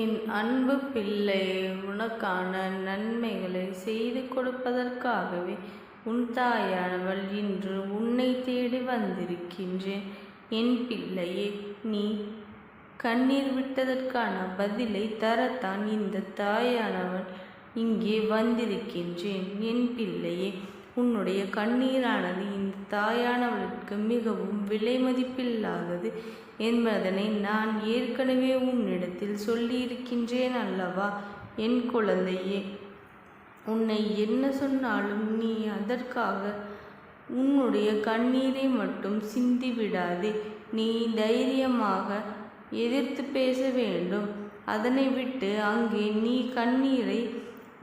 என் அன்பு பிள்ளை உனக்கான நன்மைகளை செய்து கொடுப்பதற்காகவே உன் தாயானவள் இன்று உன்னை தேடி வந்திருக்கின்றேன். என் பிள்ளையே நீ கண்ணீர் விட்டதற்கான பதிலை தரத்தான் இந்த தாயானவள் இங்கே வந்திருக்கின்றேன். என் பிள்ளையே உன்னுடைய கண்ணீரானது இந்த தாயானவளுக்கு மிகவும் விலை மதிப்பில்லாதது என்பதனை நான் ஏற்கனவே உன்னிடத்தில் சொல்லியிருக்கின்றேன் அல்லவா? என் குழந்தையே உன்னை என்ன சொன்னாலும் நீ அதற்காக உன்னுடைய கண்ணீரை மட்டும் சிந்தி விடாதே நீ தைரியமாக எதிர்த்து பேச வேண்டும். அதனை விட்டு அங்கே நீ கண்ணீரை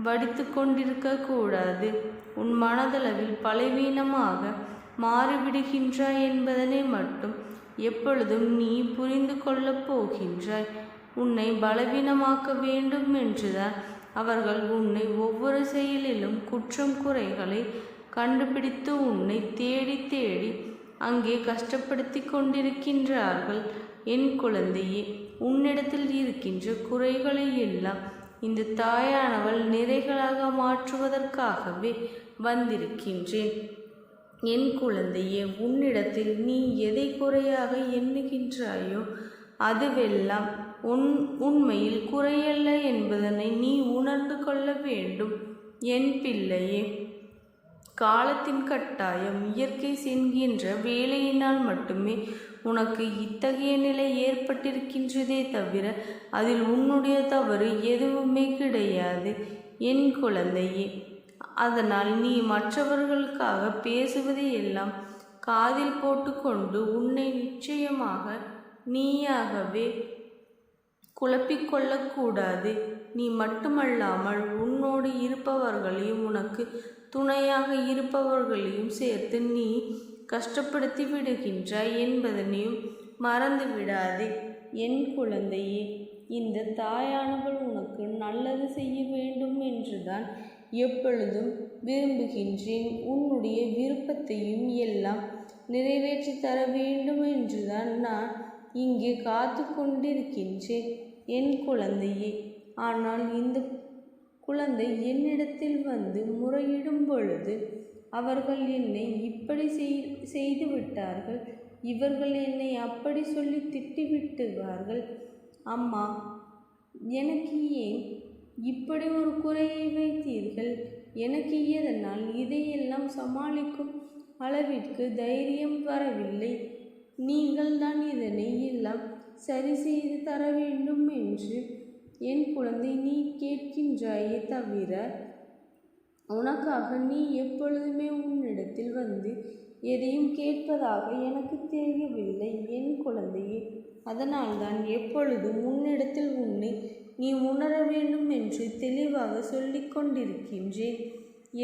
வடித்து கொண்டிருக்க கூடாது உன் மனதளவில் பலவீனமாக மாறிவிடுகின்றாய் என்பதனை மட்டும் எப்பொழுதும் நீ புரிந்து கொள்ளப் போகின்றாய். உன்னை பலவீனமாக்க வேண்டும் என்றுதான் அவர்கள் உன்னை ஒவ்வொரு செயலிலும் குற்றம் குறைகளை கண்டுபிடித்து உன்னை தேடி தேடி அங்கே கஷ்டப்படுத்தி கொண்டிருக்கின்றார்கள். என் குழந்தையே உன்னிடத்தில் இருக்கின்ற குறைகளை எல்லாம் இந்த தாயானவள் நிறைகளாக மாற்றுவதற்காகவே வந்திருக்கின்றேன். என் குழந்தையே உன்னிடத்தில் நீ எதை குறையாக எண்ணுகின்றாயோ அதுவெல்லாம் உன் உண்மையில் குறையல்ல என்பதனை நீ உணர்ந்து கொள்ள வேண்டும். என் பிள்ளையே காலத்தின் கட்டாயம் இயற்கை சென்கின்ற வேலையினால் மட்டுமே உனக்கு இத்தகைய நிலை ஏற்பட்டிருக்கின்றதே தவிர அதில் உன்னுடைய தவறு எதுவுமே கிடையாது என் குழந்தையே. அதனால் நீ மற்றவர்களுக்காக பேசுவதை எல்லாம் காதில் போட்டுக்கொண்டு உன்னை நிச்சயமாக நீயாகவே குழப்பிக்கொள்ளக்கூடாது. நீ மட்டுமல்லாமல் உன்னோடு இருப்பவர்களையும் உனக்கு துணையாக இருப்பவர்களையும் சேர்த்து நீ கஷ்டப்படுத்தி விடுகின்றாய் என்பதனையும் மறந்து விடாதே. என் குழந்தையே இந்த தாயானவள் உனக்கு நல்லது செய்ய வேண்டும் என்றுதான் எப்பொழுதும் விரும்புகின்றேன். உன்னுடைய விருப்பத்தையும் எல்லாம் நிறைவேற்றி தர வேண்டும் என்றுதான் நான் இங்கே காத்து கொண்டிருக்கின்றேன் என் குழந்தையே. ஆனால் இந்த குழந்தை என்னிடத்தில் வந்து முறையிடும் பொழுது அவர்கள் என்னை இப்படி செய்து விட்டார்கள். இவர்கள் என்னை அப்படி சொல்லி திட்டிவிட்டுவார்கள் அம்மா எனக்கு ஏன் இப்படி ஒரு குறையை வைத்தீர்கள்? எனக்கு எதனால் இதையெல்லாம் சமாளிக்கும் அளவிற்கு தைரியம் வரவில்லை. நீங்கள் தான் இதனை எல்லாம் சரி செய்து தர வேண்டும் என்று என் குழந்தை நீ கேட்கின்றாயே தவிர உனக்காக நீ எப்பொழுதுமே உன்னிடத்தில் வந்து எதையும் கேட்பதாக எனக்கு தெரியவில்லை. என் குழந்தையே அதனால்தான் எப்பொழுதும் உன்னிடத்தில் உன்னை நீ உணர வேண்டும் என்று தெளிவாக சொல்லிக் கொண்டிருக்கின்றேன்.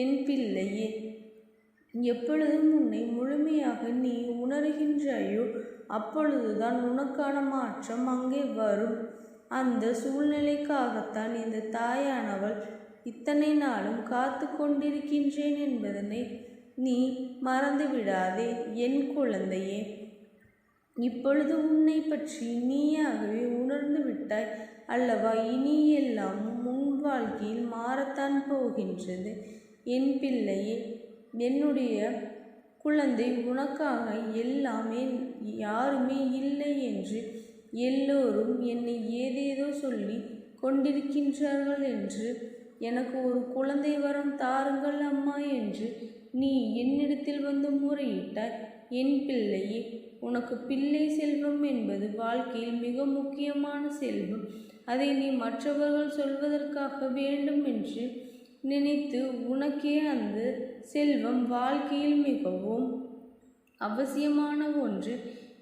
என் பிள்ளையே எப்பொழுதும் உன்னை முழுமையாக நீ உணர்கின்றாயோ அப்பொழுதுதான் உனக்கான மாற்றம் அங்கே வரும். அந்த சூழ்நிலைக்காகத்தான் இந்த தாயானவள் இத்தனை நாளும் காத்து கொண்டிருக்கின்றேன் என்பதனை நீ மறந்துவிடாதே என் குழந்தையே. இப்பொழுது உன்னை பற்றி நீயாகவே உணர்ந்து விட்டாய் அல்லவா? இனி எல்லாம் முன் வாழ்க்கையில் மாறத்தான் போகின்றது. என் பிள்ளையே என்னுடைய குழந்தை உனக்காக எல்லாமே யாருமே இல்லை என்று எல்லோரும் என்னை ஏதேதோ சொல்லி கொண்டிருக்கின்றார்கள் என்று எனக்கு ஒரு குழந்தை வரம் தாருங்கள் அம்மா என்று நீ என்னிடத்தில் வந்து முறையிட்டாய். என் பிள்ளையே உனக்கு பிள்ளை செல்வம் என்பது வாழ்க்கையில் மிக முக்கியமான செல்வம். அதை நீ மற்றவர்கள் சொல்வதற்காக வேண்டும் என்று நினைத்து உனக்கே அந்த செல்வம் வாழ்க்கையில் மிகவும் அவசியமான ஒன்று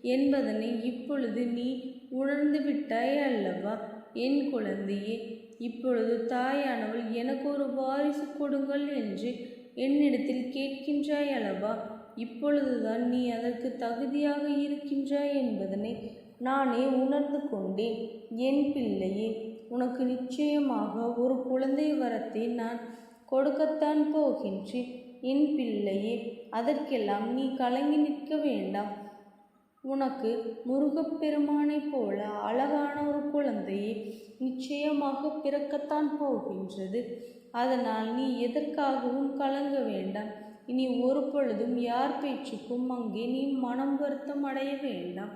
என்பதனை இப்பொழுது நீ உணர்ந்து விட்டாய் அல்லவா? என் குழந்தையே இப்பொழுது தாயானவள் எனக்கு ஒரு வாரிசு கொடுங்கள் என்று என்னிடத்தில் கேட்கின்றாய் அல்லவா? இப்பொழுதுதான் நீ அதற்கு தகுதியாக இருக்கின்றாய் என்பதனை நானே உணர்ந்து கொண்டேன். என் பிள்ளையே உனக்கு நிச்சயமாக ஒரு குழந்தை வரத்தை நான் கொடுக்கத்தான் போகின்றேன். என் பிள்ளையே அதற்கெல்லாம் நீ கலங்கி நிற்க வேண்டாம். உனக்கு முருகப்பெருமானைப் போல அழகான ஒரு குழந்தையே நிச்சயமாக பிறக்கத்தான் போகின்றது. அதனால் நீ எதற்காகவும் கலங்க வேண்டாம். இனி ஒரு பொழுதும் யார் பேச்சுக்கும் அங்கே நீ மனம் வருத்தம் அடைய வேண்டாம்.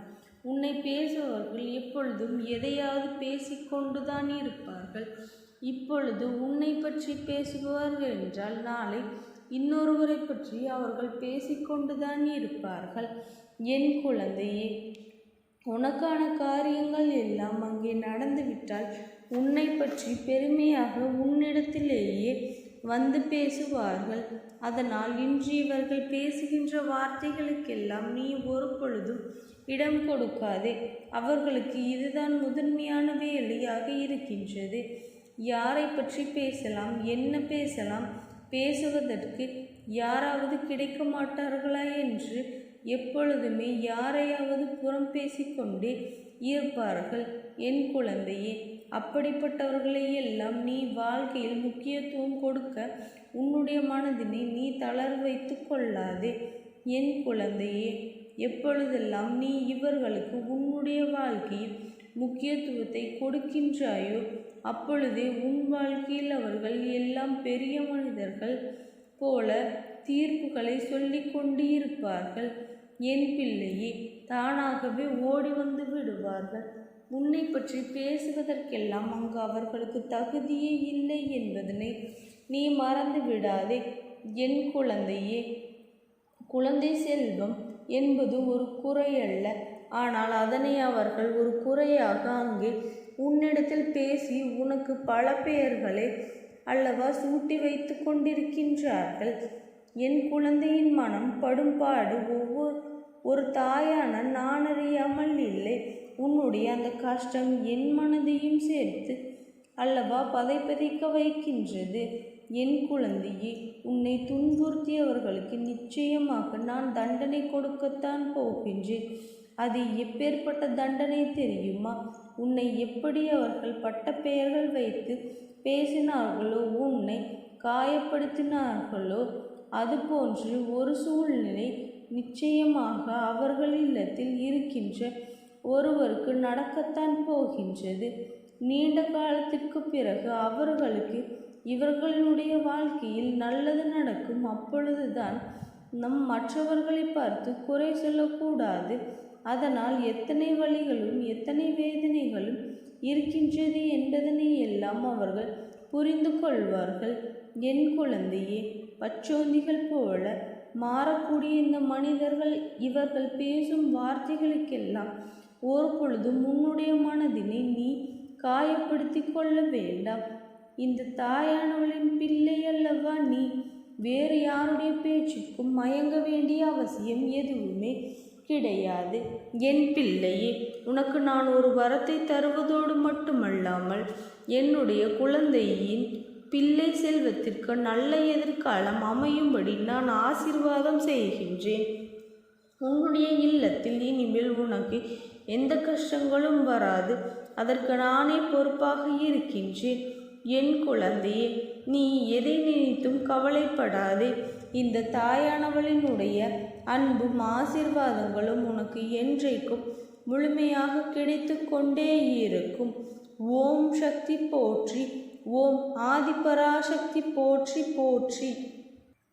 உன்னை பேசுபவர்கள் எப்பொழுதும் எதையாவது பேசிக்கொண்டுதான் இருப்பார்கள். இப்பொழுது உன்னை பற்றி பேசுபவர்கள் என்றால் நாளை இன்னொருவரை பற்றி அவர்கள் பேசிக்கொண்டுதான் இருப்பார்கள். என் குழந்தையே உனக்கான காரியங்கள் எல்லாம் அங்கே நடந்துவிட்டால் உன்னை பற்றி பெருமையாக உன்னிடத்திலேயே வந்து பேசுவார்கள். அதனால் இன்று இவர்கள் பேசுகின்ற வார்த்தைகளுக்கெல்லாம் நீ ஒரு பொழுதும் இடம் கொடுக்காதே. அவர்களுக்கு இதுதான் முதன்மையான வேலையாக இருக்கின்றது. யாரை பற்றி பேசலாம் என்ன பேசலாம் பேசுவதற்கு யாராவது கிடைக்க மாட்டார்களா என்று எப்பொழுதுமே யாரையாவது புறம் பேசிக்கொண்டே இருப்பார்கள். என் குழந்தையே அப்படிப்பட்டவர்களை எல்லாம் நீ வாழ்க்கையில் முக்கியத்துவம் கொடுக்க உன்னுடைய மனதினை நீ தளர் வைத்து கொள்ளாதே. என் குழந்தையே எப்பொழுதெல்லாம் நீ இவர்களுக்கு உன்னுடைய வாழ்க்கையில் முக்கியத்துவத்தை கொடுக்கின்றாயோ அப்பொழுதே உன் வாழ்க்கையில் அவர்கள் எல்லாம் பெரிய மனிதர்கள் போல தீர்ப்புகளை சொல்லி கொண்டு இருப்பார்கள் என் பிள்ளையே தானாகவே ஓடி வந்து விடுவார்கள். உன்னை பற்றி பேசுவதற்கெல்லாம் அங்கு அவர்களுக்கு தகுதியே இல்லை என்பதனை நீ மறந்து விடாதே. என் குழந்தையே குழந்தை செல்வம் என்பது ஒரு குறையல்ல. ஆனால் அதனை அவர்கள் ஒரு குறையாக அங்கே உன்னிடத்தில் பேசி உனக்கு பல பெயர்களை அல்லவா சூட்டி வைத்து கொண்டிருக்கின்றார்கள். என் குழந்தையின் மனம் படும்பாடு ஒவ்வொரு ஒரு தாயான நான் அறியாமல் இல்லை. உன்னுடைய அந்த கஷ்டம் என் மனதையும் சேர்த்து அல்லவா பதைப்பதைக்க வைக்கின்றது? என் குழந்தையே உன்னை துன்புறுத்தியவர்களுக்கு நிச்சயமாக நான் தண்டனை கொடுக்கத்தான் போகின்றேன். அது எப்பேற்பட்ட தண்டனை தெரியுமா? உன்னை எப்படி அவர்கள் பட்ட பெயர்கள் வைத்து பேசினார்களோ உன்னை காயப்படுத்தினார்களோ அதுபோன்று ஒரு சூழ்நிலை நிச்சயமாக அவர்கள் இல்லத்தில் இருக்கின்ற ஒருவருக்கு நடக்கத்தான் போகின்றது. நீண்ட காலத்திற்கு பிறகு அவர்களுக்கு இவர்களினுடைய வாழ்க்கையில் நல்லது நடக்கும். அப்பொழுதுதான் நம் மற்றவர்களை பார்த்து குறை சொல்லக்கூடாது. அதனால் எத்தனை வழிகளும் எத்தனை வேதனைகளும் இருக்கின்றது என்பதனை எல்லாம் அவர்கள் புரிந்து கொள்வார்கள். என் குழந்தையே பச்சோந்திகள் போல மாறக்கூடிய இந்த மனிதர்கள் இவர்கள் பேசும் வார்த்தைகளுக்கெல்லாம் ஒரு பொழுதும் உன்னுடைய மனதினை நீ காயப்படுத்தி கொள்ள வேண்டாம். இந்த தாயானவளின் பிள்ளை அல்லவா நீ? வேறு யாருடைய பேச்சுக்கும் மயங்க வேண்டிய அவசியம் எதுவுமே கிடையாது. என் பிள்ளையே உனக்கு நான் ஒரு வரத்தை தருவதோடு மட்டுமல்லாமல் என்னுடைய குழந்தையின் பிள்ளை செல்வத்திற்கு நல்ல எதிர்காலம் அமையும்படி நான் ஆசீர்வாதம் செய்கின்றேன். உன்னுடைய இல்லத்தில் இனிமேல் உனக்கு எந்த கஷ்டங்களும் வராது. அதற்கு நானே பொறுப்பாக இருக்கின்றேன். என் குழந்தையே நீ எதை நினைத்தும் கவலைப்படாதே. இந்த தாயானவளினுடைய அன்பும் ஆசீர்வாதங்களும் உனக்கு என்றைக்கும் முழுமையாக கிடைத்து கொண்டே இருக்கும். ஓம் சக்தி போற்றி ஓம் ஆதிபராசக்தி போற்றி போற்றி.